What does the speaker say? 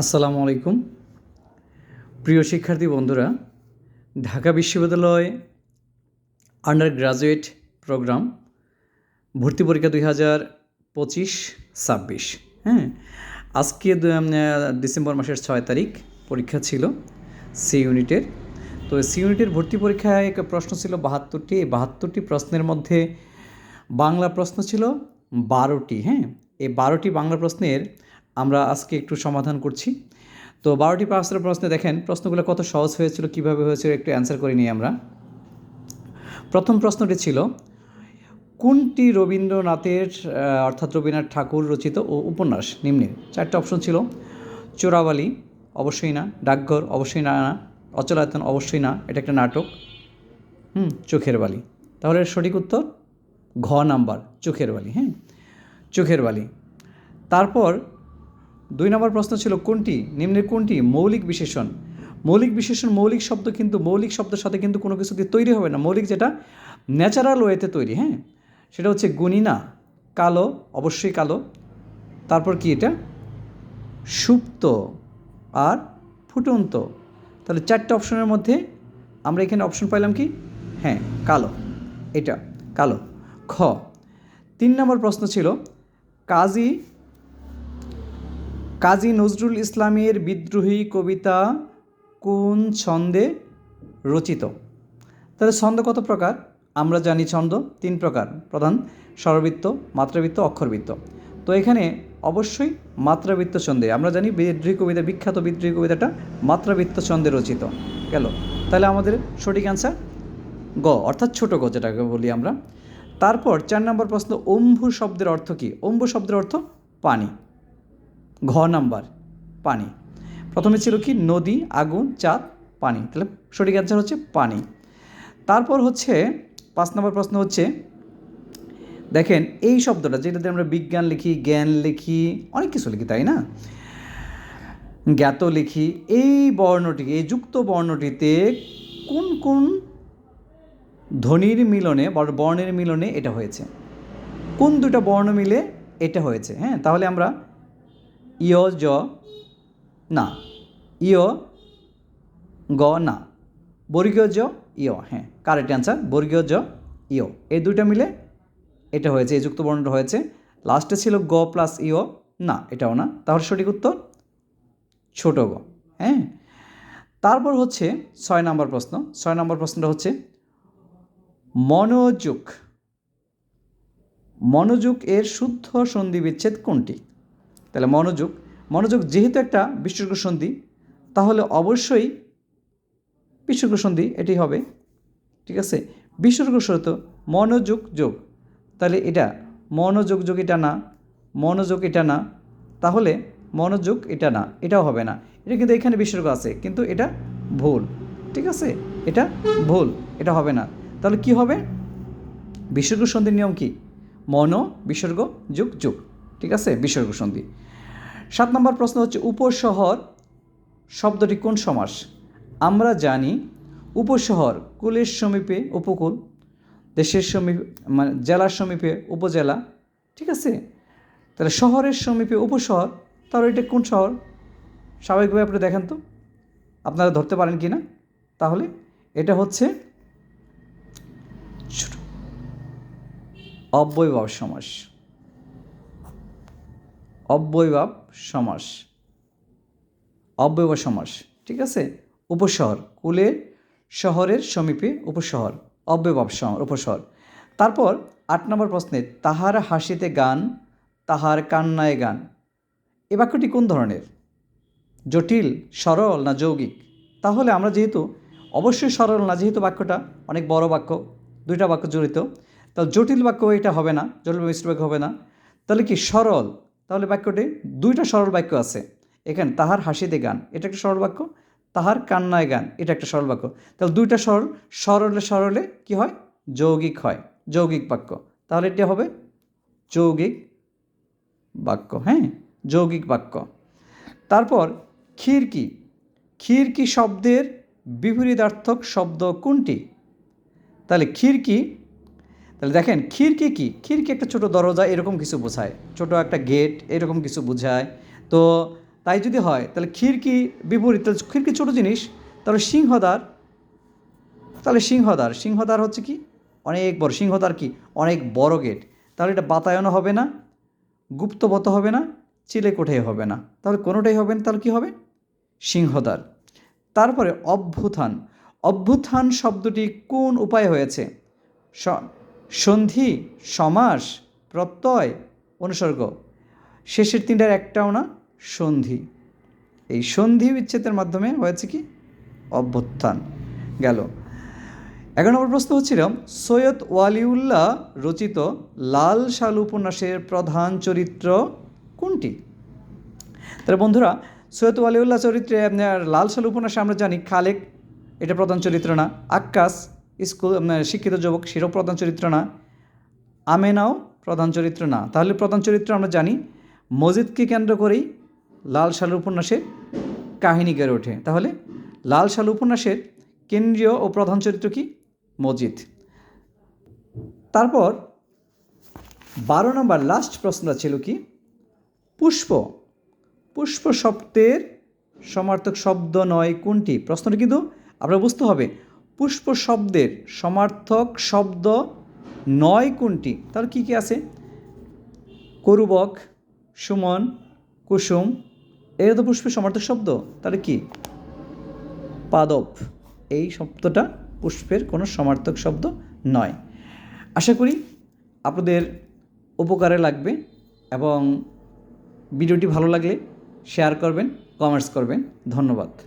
আসসালামু আলাইকুম। প্রিয় শিক্ষার্থী বন্ধুরা, ঢাকা বিশ্ববিদ্যালয় আন্ডার গ্রাজুয়েট প্রোগ্রাম, ভর্তি পরীক্ষা দুই হাজার পঁচিশ ছাব্বিশ হ্যাঁ? আজকে ডিসেম্বর মাসের ছয় তারিখ, পরীক্ষা ছিল সি ইউনিটের। তো সি ইউনিটের ভর্তি পরীক্ষায় একটা প্রশ্ন ছিল বাহাত্তরটি, এই বাহাত্তরটি প্রশ্নের মধ্যে বাংলা প্রশ্ন ছিল বারোটি হ্যাঁ? এই বারোটি বাংলা প্রশ্নের আমরা আজকে একটু সমাধান করছি। তো বারোটি পাঁচটা প্রশ্নে দেখেন, প্রশ্নগুলো কত সহজ হয়েছিল, কীভাবে হয়েছিল, একটু অ্যান্সার করে নিই আমরা। প্রথম প্রশ্নটি ছিল, কোনটি রবীন্দ্রনাথের অর্থাৎ রবীন্দ্রনাথ ঠাকুর রচিত ও উপন্যাস নিম্নের চারটে অপশন ছিল, চোরাবালি, অবশ্যই না, ডাকঘর, অবশ্যই না না, অচলায়তন, অবশ্যই না, এটা একটা নাটক। হুম, চোখের বালি। তাহলে সঠিক উত্তর, ঘ নাম্বার, চোখের বালি হ্যাঁ? চোখের বালি। তারপর দুই নম্বর প্রশ্ন ছিল, কোনটি? নিম্নের কোনটি? মৌলিক বিশেষণ। মৌলিক বিশেষণ, মৌলিক শব্দ কিন্তু, মৌলিক শব্দের সাথে কিন্তু কোনো কিছু দিয়ে তৈরি হবে না। মৌলিক যেটা ন্যাচারাল ওয়েতে তৈরি হ্যাঁ? সেটা হচ্ছে গুণিনা, কালো, অবশ্যই কালো। তারপর কি এটা? সুপ্ত আর ফুটন্ত। তাহলে চারটে অপশনের মধ্যে আমরা এখানে অপশন পাইলাম কি? হ্যাঁ কালো। এটা, কালো। খ, তিন নম্বর প্রশ্ন ছিল, কাজী কাজী নজরুল ইসলামের বিদ্রোহী কবিতা কোন ছন্দে রচিত? তাহলে ছন্দ কত প্রকার? আমরা জানি ছন্দ, তিন প্রকার। প্রধান, স্বরবৃত্ত, মাত্রাবৃত্ত, অক্ষরবৃত্ত। তো এখানে অবশ্যই মাত্রাবৃত্ত ছন্দে। আমরা জানি বিদ্রোহী কবিতা, বিখ্যাত বিদ্রোহী কবিতাটা মাত্রাবৃত্ত ছন্দে রচিত। গেল। তাহলে আমাদের সঠিক অ্যান্সার গ, অর্থাৎ ছোট গ যেটাকে বলি আমরা। তারপর চার নম্বর প্রশ্ন অম্ভু শব্দের অর্থ কী? অম্ভু শব্দের অর্থ পানি। ঘ নাম্বার, পানি। প্রথমে ছিল কি? নদী, আগুন, চাঁদ, পানি। তাহলে সঠিক অ্যান্সার হচ্ছে পানি। তারপর হচ্ছে, পাঁচ নম্বর প্রশ্ন হচ্ছে, দেখেন এই শব্দটা যেটাতে আমরা বিজ্ঞান লিখি, জ্ঞান লিখি, অনেক কিছু লিখি, তাই না? জ্ঞাত লিখি, এই বর্ণটিকে এই যুক্ত বর্ণটিতে কোন কোন ধ্বনির মিলনে বর্ণের মিলনে এটা হয়েছে? কোন দুটো বর্ণ মিলে এটা হয়েছে? হ্যাঁ তাহলে আমরা ইয় জ না, ইয় গ না, বর্গীয় জ ইয় হ্যাঁ কারেক্ট অ্যান্সার বর্গীয় জ ইয়। এই দুইটা মিলে এটা হয়েছে, এই যুক্ত বর্ণটা হয়েছে লাস্টে ছিল গ প্লাস ইয়, না, এটাও না। তাহলে সঠিক উত্তর ছোট গ হ্যাঁ। তারপর হচ্ছে ছয় নম্বর প্রশ্ন, ছয় নম্বর প্রশ্নটা হচ্ছে মনোযোগ। মনোযোগ এর শুদ্ধ সন্ধি বিচ্ছেদ কোনটি? তাহলে মনোযোগ মনোযোগ যেহেতু একটা বিসর্গ সন্ধি, তাহলে অবশ্যই বিসর্গ সন্ধি এটি হবে, ঠিক আছে? বিসর্গ সহিত মনোযোগ যোগ। তাহলে এটা মনোযোগ যোগ এটা না, মনোযোগ এটা না, তাহলে মনোযোগ এটা না, এটাও হবে না। এটা কিন্তু এখানে বিসর্গ আছে, কিন্তু এটা ভুল, ঠিক আছে? এটা ভুল, এটা হবে না। তাহলে কি হবে? বিসর্গ সন্ধির নিয়ম কি? মন বিসর্গ যুগ যুগ। ঠিক আছে? বিসর্গ সন্ধি সাত নম্বর প্রশ্ন হচ্ছে, উপশহর শব্দটি কোন সমাস? আমরা জানি উপশহর কুলের সমীপে উপকূল, দেশের সমীপে মানে জেলার সমীপে উপজেলা, ঠিক আছে? তাহলে শহরের সমীপে উপশহর, তাহলে এটা কোন শহর? স্বাভাবিকভাবে আপনি দেখেন তো। আপনারা ধরতে পারেন কি না তাহলে এটা হচ্ছে অব্যয়ভাব সমাস। অব্যয়ভাব সমাস। অব্যয়ভাব সমাস, ঠিক আছে? উপশহর কুলের শহরের সমীপে উপশহর, অব্যয়ভাব উপশহর। তারপর আট নম্বর প্রশ্নে, তাহার হাসিতে গান, তাহার কান্নায় গান। এ বাক্যটি কোন ধরনের? জটিল, সরল না যৌগিক? তাহলে আমরা যেহেতু, অবশ্যই সরল না, যেহেতু বাক্যটা অনেক বড় বাক্য, দুইটা বাক্য জড়িত, তাহলে জটিল বাক্য এটা হবে না, জটিল মিশ্র বাক্য হবে না। তাহলে কি সরল? তাহলে বাক্যটি, দুইটা সরল বাক্য আছে। এখানে তাহার হাসিতে গান, এটা একটা সরল বাক্য। তাহার কান্নায় গান, এটা একটা সরল বাক্য। তাহলে দুইটা সরল, সরলে সরলে কি হয়? যৌগিক হয়, যৌগিক বাক্য। তাহলে এটা হবে যৌগিক বাক্য হ্যাঁ? যৌগিক বাক্য। তারপর খিরকি খিরকি শব্দের বিপরীতার্থক শব্দ কোনটি? তাহলে খিরকি তাহলে দেখেন খিরকি কি? খিরকি একটা ছোট দরজা এরকম কিছু বোঝায়, ছোট একটা গেট এরকম কিছু বোঝায়। তো তাই যদি হয়, তাহলে খিড়কি বিপরীত? তাহলে খিড়কি ছোটো জিনিস? তাহলে সিংহদ্বার। তাহলে সিংহদ্বার। সিংহদ্বার হচ্ছে কি? অনেক বড়। সিংহদ্বার কি? অনেক বড় গেট তাহলে এটা বাতায়নও হবে না, গুপ্তবত হবে না, চিলে চিলেকোঠাই হবে না। তাহলে কোনোটাই হবে না, তাহলে কী হবে? সিংহদ্বার। তারপরে অভ্যুত্থান। অভ্যুত্থান শব্দটি কোন উপায় হয়েছে? সন্ধি, সমাস, প্রত্যয়, অনুসর্গ। শেষের তিনটার একটাও না, সন্ধি। এই সন্ধি বিচ্ছেদের মাধ্যমে হয়েছে কি? অভ্যুত্থান গেল। এগারো নম্বর প্রশ্ন হচ্ছিল, সৈয়দ ওয়ালিউল্লাহ রচিত লাল শাল উপন্যাসের প্রধান চরিত্র কোনটি? তাহলে বন্ধুরা, সৈয়দ ওয়ালিউল্লাহ চরিত্রে আপনার লাল শাল উপন্যাসে আমরা জানি খালেক, এটা প্রধান চরিত্র না, আক্কাস স্কুল শিক্ষিত যুবক সেটাও প্রধান চরিত্র না। আমেনাও প্রধান চরিত্র না। তাহলে প্রধান চরিত্র আমরা জানি, মসজিদকে কেন্দ্র করেই লাল শাল উপন্যাসের কাহিনী গড়ে ওঠে। তাহলে লাল শাল উপন্যাসের কেন্দ্রীয় ও প্রধান চরিত্র কি? মসজিদ। তারপর বারো নম্বর লাস্ট প্রশ্নটা ছিল কি? পুষ্প। পুষ্প শব্দের সমার্থক শব্দ নয় কোনটি? প্রশ্নটা কিন্তু আপনার বুঝতে হবে। পুষ্প শব্দের সমার্থক শব্দ নয় কোনটি? তাহলে কী কী আছে? করুবক, সুমন, কুসুম। এরা তো পুষ্পের সমার্থক শব্দ। তাহলে কি? পাদপ। এই শব্দটা পুষ্পের কোনো সমার্থক শব্দ নয়। আশা করি আপনাদের উপকারে লাগবে এবং ভিডিওটি ভালো লাগলে শেয়ার করবেন কমেন্টস করবেন। ধন্যবাদ।